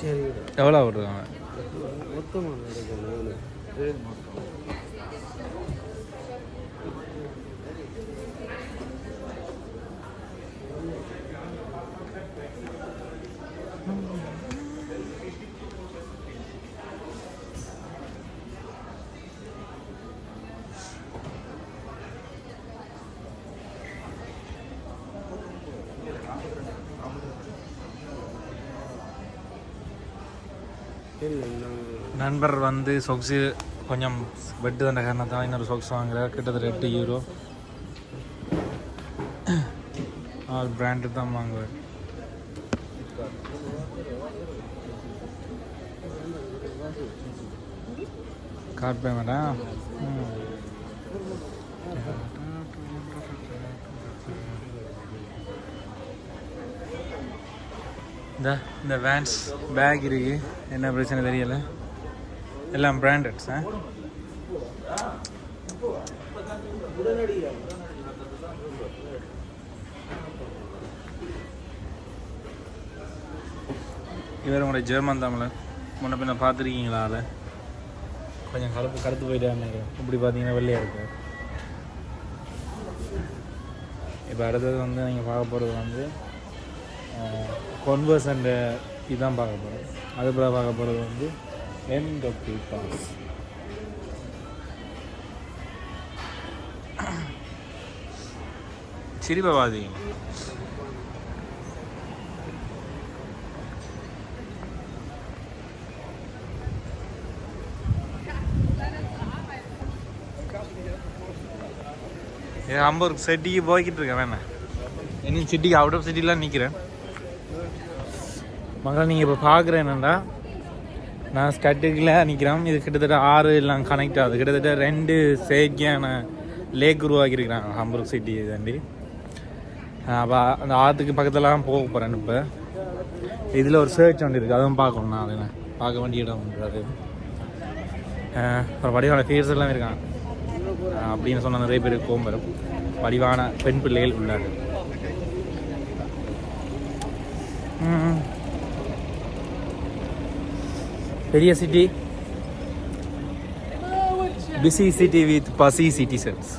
சரி எவ்வளோ விட்ருக்காங்க மொத்தமாக நடக்கணும் நண்பர் வந்து சொக்ஸு கொஞ்சம் பெட்டு தண்ட காரணத்தான் இன்னொரு சொக்ஸ் வாங்குறார். கிட்டத்தட்ட எட்டு யூரோ ஆல் பிராண்டு தான் வாங்குவார். கார்ட் பேமெண்டா இந்த இந்த வேன்ஸ் பேக் இருக்குது என்ன பிரச்சனை தெரியலை. எல்லாம் பிராண்டட்ஸ் இவர் உங்களுடைய ஜெர்மன் தமிழர். முன்ன பின்ன பார்த்துருக்கீங்களா அதை? கொஞ்சம் கருப்பு கருத்து போயிட்டாங்க இப்படி பார்த்தீங்கன்னா வெள்ளையாக இருக்கு. இப்போ அடுத்தது வந்து நீங்கள் பார்க்க போகிறது வந்து கொன்வர்ஸ் அண்டு இதுதான் பார்க்க போகிறோம் அதுபோல் பார்க்க போகிறது வந்து MW ஆஃப் சிரிபவாதி பாஸ் ஏன் ஹம்பூர்க் சிட்டிக்கு போய்கிட்டு இருக்கேன் வேணா. இன்னும் சிட்டிக்கு அவுட் ஆஃப் சிட்டிலாம் நிற்கிறேன் மகள் நீங்கள் இப்போ பார்க்குறேன் என்னடா நான் ஸ்டட்டுக்கில் நிற்கிறேன். இது கிட்டத்தட்ட ஆறு எல்லாம் கனெக்ட் ஆகுது. கிட்டத்தட்ட ரெண்டு செயற்கையான லேக் உருவாக்கியிருக்கிறாங்க ஹம்பூர்க் சிட்டி தாண்டி. அப்போ அந்த ஆற்றுக்கு பக்கத்துலலாம் போக போகிறேன் இப்போ. இதில் ஒரு சர்ச் ஒன்று இருக்குது அதுவும் பார்க்கணும் நான் அதில். பார்க்க வேண்டிய இடம் அது. அப்புறம் வடிவான ஃபீஸ் எல்லாம் இருக்காங்க. அப்படின்னு சொன்ன நிறைய பேர் கோம்பரம் வடிவான பெண் பிள்ளைகள் உள்ளார்கள். பெரிய city busy city with busy citizens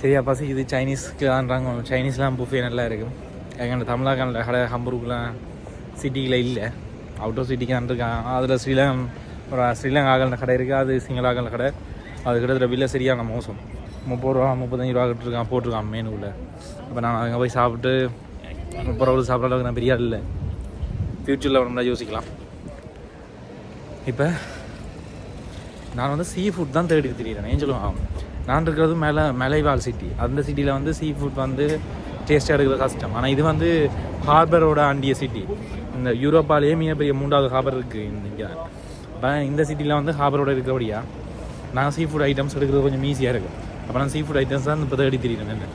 சரியா பசி இது சைனீஸ்க்கு தான்றாங்க சைனீஸ்லாம் புஃபே நல்லா இருக்கும். எங்கள் தமிழாக்கான கடை ஹம்பூருக்குலாம் சிட்டியில் இல்லை. அவுட் ஆஃப் சிட்டிக்கு இருக்காங்க அதில் ஸ்ரீலங் ஒரு ஸ்ரீலங்காக்கல் கடை இருக்குது அது சிங்களாக்கல் கடை. அது கிட்டத்தட்ட பில்ல சரியான மோசம். முப்பது ரூபா முப்பத்தஞ்சு ரூபா கிட்டிருக்கான் போட்டிருக்கான் மெனுவில் அப்போ நான் அங்கே போய் சாப்பிட்டு முப்பது ரூபா சாப்பிட்ற அளவுக்கு நான் பெரிய இல்லை. ஃப்யூச்சரில் நம்ம யோசிக்கலாம். இப்போ நான் வந்து சீ ஃபுட் தான் தேடி தெரியுறேன். ஏன் சொல்லுவாங்க? நான் இருக்கிறது மேலே மலைவாழ் சிட்டி அந்த சிட்டியில் வந்து சீ ஃபுட் வந்து டேஸ்ட்டாக எடுக்கிறது கஷ்டம். ஆனால் இது வந்து ஹார்பரோட ஆண்டிய சிட்டி இந்த யூரோப்பாலேயே மிகப்பெரிய மூன்றாவது ஹார்பர் இருக்குது இங்கே. அப்போ இந்த சிட்டியில் வந்து ஹார்பரோட இருக்கிறபடியா நான் சீ ஃபுட் ஐட்டம்ஸ் எடுக்கிறது கொஞ்சம் ஈஸியாக இருக்கும். அப்போ நான் சீ ஃபுட் ஐட்டம்ஸ் தான் இப்போ தேடி தெரியுறேன்.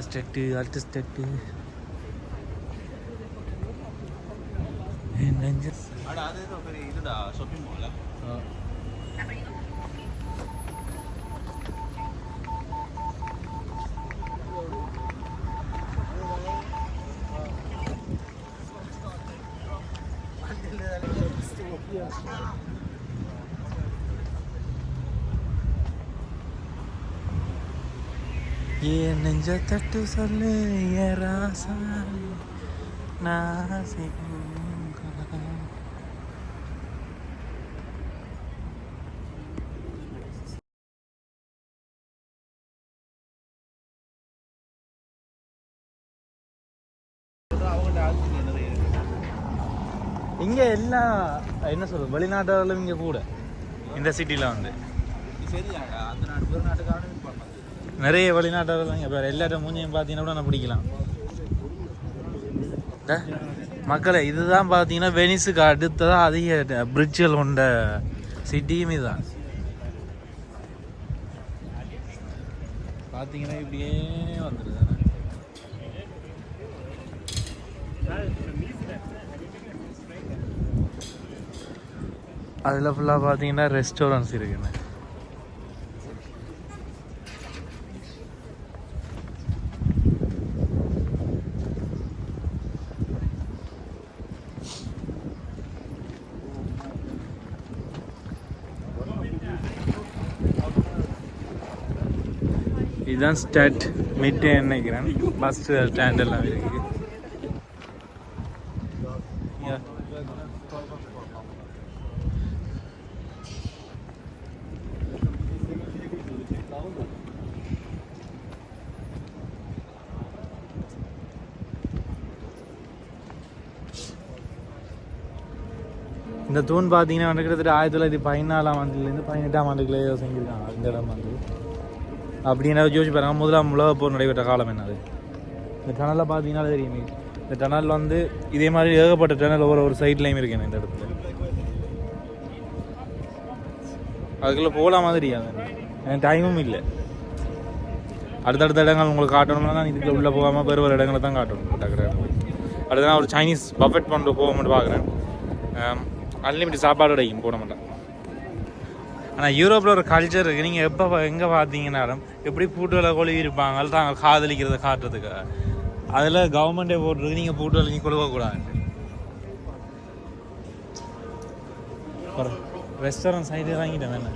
என்ன இது என்ன ஸ்டெட்டு அடுத்த கொஞ்ச தட்டு சொல்லு இங்க எல்லா என்ன சொல்றது வெளிநாட்டாலும் இங்க கூட. இந்த சிட்டில வந்து. சரியாடா அந்த நாட்டு ஒரு நாட்டுக்காரனும் நிறைய வெளிநாட்டவர்கள் இங்க பாரு எல்லாரும் மூஞ்சியும் பார்த்தீங்கன்னா கூட நான் பிடிக்கலாம். மக்களை இதுதான் பார்த்தீங்கன்னா வெனிஸுக்கு அடுத்ததான் அதிக பிரிட்ஜுகள் கொண்ட சிட்டியும் இதுதான் பார்த்தீங்கன்னா இப்படியே வந்துடுது அதில் ஃபுல்லாக பார்த்தீங்கன்னா ரெஸ்டாரண்ட்ஸ் இருக்குண்ணே இதுதான் ஸ்டாட் மிட் நினைக்கிறேன். பஸ் ஸ்டாண்ட் எல்லாம் இருக்கு. இந்த தூண் பார்த்தீங்கன்னா வந்து கிட்டத்தட்ட ஆயிரத்தி தொள்ளாயிரத்தி பதினாலாம் ஆண்டுலேருந்து பதினெட்டாம் ஆண்டுக்குள்ளே செஞ்சுருக்காங்க இந்த இடம் வந்து. அப்படின்னு யோசிச்சு பாருங்க முதலாம் உலக போர் நடைபெற்ற காலம் என்னது? இந்த டனலில் பார்த்தீங்கன்னா தெரியுமே. இந்த டனல் வந்து இதே மாதிரி ஏகப்பட்ட டனல் ஒவ்வொரு ஒரு சைட்லையும் இருக்கேன் இந்த இடத்துல. அதுக்குள்ளே போகலாம் தெரியாது எனக்கு டைமும் இல்லை. அடுத்தடுத்த இடங்கள் உங்களுக்கு காட்டணும்னா நான் இதுக்குள்ள உள்ளே போகாமல் வேறு வேறு இடங்களை தான் காட்டணும். டக்குற அடுத்து நான் ஒரு சைனீஸ் பஃபெட் பண்ண போக மட்டும் பார்க்குறேன் அன்லிமிட்டட் சாப்பாடு கிடைக்கும் போட மாட்டேன். ஆனால் யூரோப்பில் ஒரு கல்ச்சர் இருக்குது நீங்கள் எப்போ எங்கே பார்த்தீங்கன்னாலும் எப்படி பூட்டுகளை கொழுவி இருப்பாங்க தாங்க காதலிக்கிறத காட்டுறதுக்கு. அதில் கவர்மெண்ட்டே போட்டுருக்கு நீங்கள் பூட்டுகளை நீ கொழுவக்கூடாது. ரெஸ்டாரண்ட் சைடு இறங்கிட்டேன் என்ன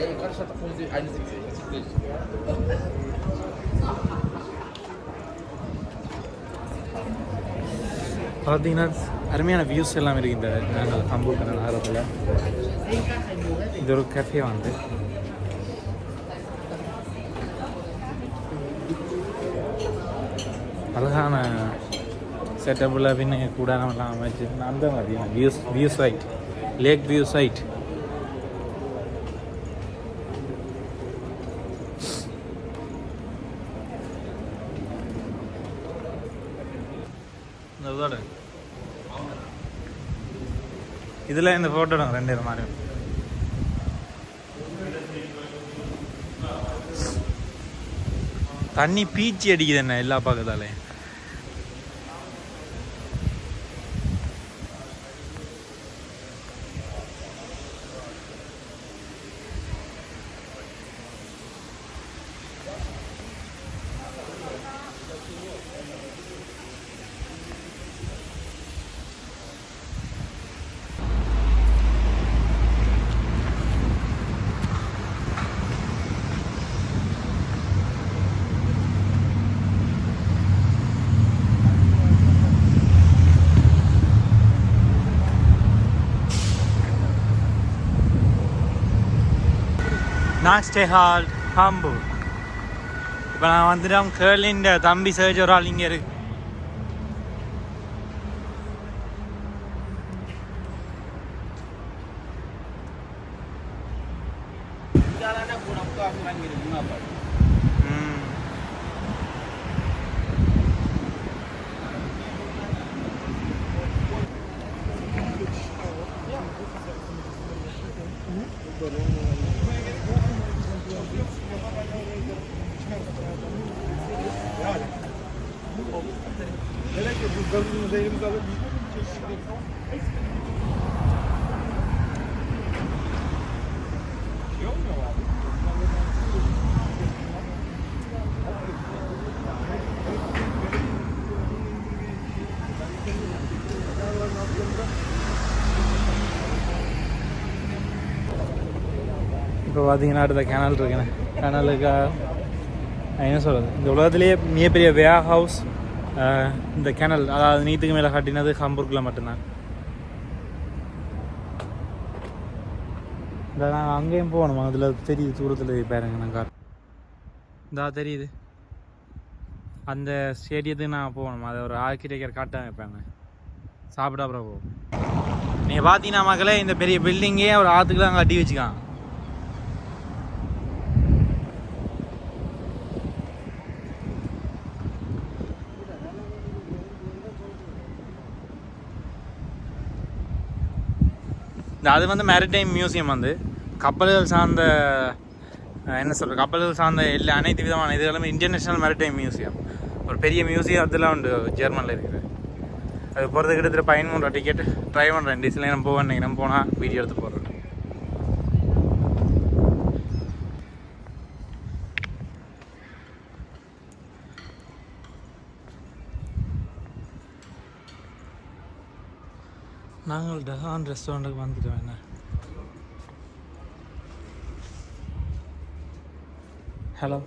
Ey, gerade statt 71, 70. பார்த்தீங்கன்னா அருமையான வியூஸ் எல்லாம் இருக்கு இந்த நாங்கள் அம்பூர் நகரத்தில். இது ஒரு கேஃபே வந்து. அழகான செட்டப்பில் பின்ன கூடாரமெல்லாம் அமைச்சு அந்த மாதிரியான views view side lake view side இந்த இதோட இதில் இந்த ஃபோட்டோ ரெண்டு இது மாதிரி தண்ணி பீச்சி அடிக்குது என்ன எல்லா பக்கத்தாலே. நாக்ஸ்டே ஹால் ஹாம்பூர் இப்போ நான் வந்துட்டோம் கேர்லின் தம்பி சர்ஜ் ஒரு ஆள் இங்கே இருக்கு? ம். இப்போ பார்த்தீங்கன்னா அடுத்த கேனல் இருக்குண்ணே கேனலுக்கு என்ன சொல்கிறது இந்த உலகத்திலேயே மிகப்பெரிய வேர் ஹவுஸ் இந்த கெனல் அதாவது நீத்துக்கு மேலே கட்டினது ஹம்பூர்கில் மட்டும்தான். இந்த நாங்கள் அங்கேயும் போகணுமா? அதில் தெரியுது தூரத்தில் பாருங்க நான் கார் தெரியுது. அந்த ஸ்டேடியத்துக்கு நான் போகணும்? அதை ஒரு ஆர்கிடெக்டர் காட்ட வைப்பாங்க சாப்பிட அப்புறம் போகும் நீங்கள் பார்த்தீங்கன்னா மக்களே இந்த பெரிய பில்டிங்கே ஒரு ஆற்றுக்குலாம் கட்டி வச்சுக்கான் அது வந்து மேரிடைம் மியூசியம் வந்து. கப்பல்கள் சார்ந்த என்ன சொல்கிற கப்பல்கள் சார்ந்த எல்லா அனைத்து விதமான இதுகளுமே இன்டர்நேஷ்னல் மேரிடைம் மியூசியம் ஒரு பெரிய மியூசியம் அதெல்லாம் உண்டு ஜெர்மனில் இருக்குது. அது போகிறது கிட்டத்தட்ட பதிமூணு டிக்கெட் ட்ரை பண்ணுறேன் டீசல் நம்ம போவேன் நம்ம போனால் வீடியோ எடுத்து போடுறேன். நாங்கள் டஹான் ரெஸ்டாரண்ட்டுக்கு வந்துட்டோம் என்ன hello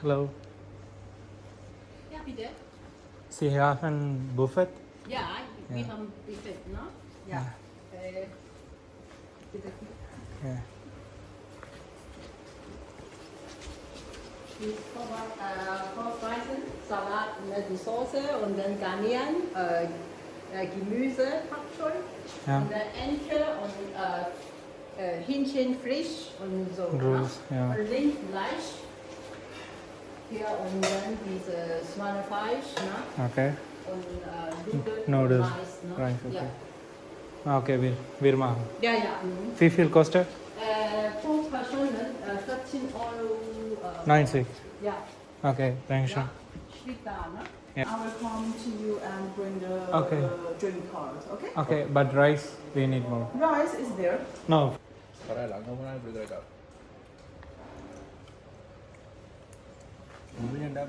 hello Ja, bitte. Sie haben Buffet? Ja, wir Ja. haben bitte, ne? Ja. Äh, bitte. Ja. Die Vorwar- äh, Vorspeisen, Salat mit Soße und dann garnieren, äh, äh, Gemüse, Packschul, Ja. und dann Ente und äh, äh, Hähnchen frisch und so. Und ne? Ja. Und Rindfleisch. Hier und dann diese Schweinefleisch, ne? Okay. Und äh, Nudeln, Reis, ne? Reis, okay. Ja. Ah, Okay, wir, wir machen. Ja, ja. Wie viel kostet? Pro Person äh, 14 Euro. Äh, 90. Ja, Okay, danke schön. ja. Steht da, ne? Yeah. I will come to you and bring the Okay. uh, drink card, okay? Okay, but rice we need more. Rice is there. No. பரவாயில்ல அங்கே போனால் இப்படி கிடைக்காது உண்மையாண்டா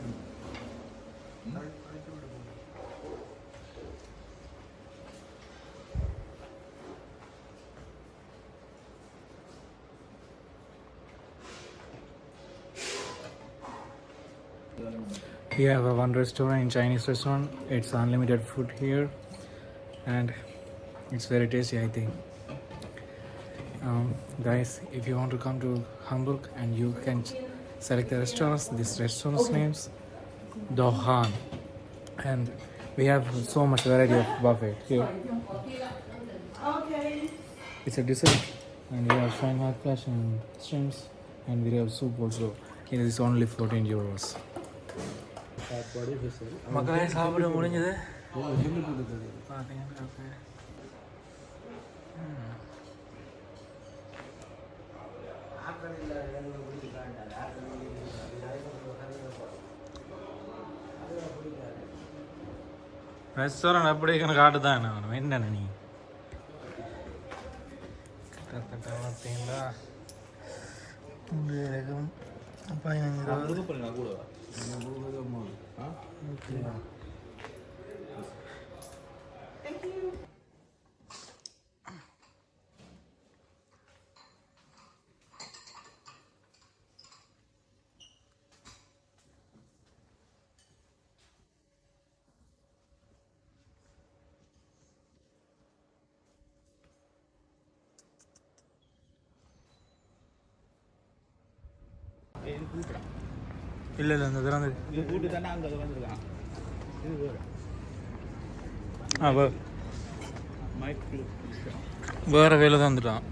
We have a one restaurant in Chinese restaurant. It's unlimited food here, and it's very tasty. I think. Um, guys, if you want to come to Hamburg and you can select the restaurants. This restaurant's names Dohan, and we have so much variety of buffet here. Okay. It's a dessert, and we have Shanghai flesh and shrimps, and we have soup also. It is only 14 euros. சாப்பாடு மக்களே சாப்பிட முடிஞ்சது. பார்த்தீங்கன்னா restaurant எப்படி இருக்குன்னு காட்டு தான் என்ன என்ன நீ? கிட்டத்தட்ட பார்த்தீங்களா இங்கே இருக்கும் பதினஞ்சு ரூபா. vou fazer uma, tá? Ok. Thank you. Ele é இல்லை இல்லை அந்த திறந்து இது கூட்டு தானே அங்கே இது வேறு. ஆ வேறு. வேலை தான் வந்துட்டான்.